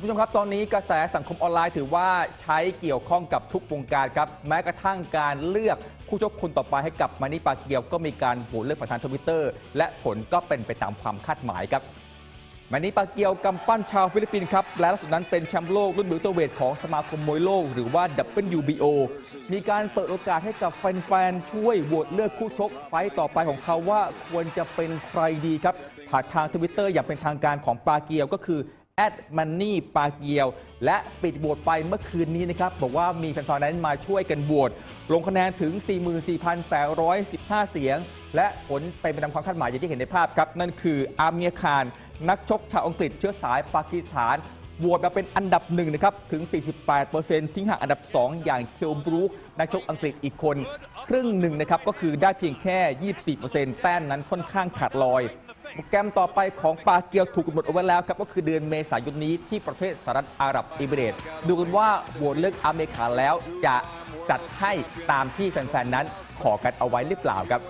ผู้ชมครับตอนนี้กระแสสังคมออนไลน์ถือว่าใช้เกี่ยวข้องกับทุกวงการครับ แม้กระทั่งการเลือกคู่ชกคนต่อไปให้กับมานิปาเกียวก็มีการโหวตเลือกผ่านทางทวิตเตอร์และผลก็เป็นไปตามความคาดหมายครับมานิปาเกียวกำปั้นชาวฟิลิปปินส์ครับและล่าสุดนั้นเป็นแชมป์โลกรุ่นมิลเตอร์เวทของสมาคมมวยโลก หรือว่า WBO มีการเปิดโอกาสให้กับแฟนๆช่วยโหวตเลือกคู่ชกไฟต์ต่อไปของเขาว่าควรจะเป็นใครดีครับผ่านทางทวิตเตอร์อย่างเป็นทางการของปาเกียวก็คือ แอดมันนี่ปาเกียว และปิดโหวตไปเมื่อคืนนี้นะครับ บอกว่ามีแฟนๆนั้นมาช่วยกันโหวตลงคะแนนถึง 44,815 เสียง และผลเป็นไปตามความคาดหมายอย่างที่เห็นในภาพครับ นั่นคืออาเมียคาร นักชกชาวอังกฤษเชื้อสายปากีสถาน โหวตมาเป็นอันดับหนึ่งนะครับ ถึง 48%ทิ้งห่างอันดับ 2 อย่างเคลบรูคนักชกอังกฤษอีกคน ครึ่งหนึ่งนะครับ ก็คือได้เพียงแค่ 24%แต้มนั้นค่อนข้างขาดลอย โปรแกรมต่อไปของปาเกียวถูกกำหนดเอาไว้แล้วครับ ก็คือเดือนเมษายนนี้ที่ประเทศสหรัฐอาหรับเอิมิเรตดูกันว่าโหวตเลือกอเมริกาแล้วจะจัดให้ตามที่แฟนๆนั้นขอกันเอาไว้หรือเปล่าครับ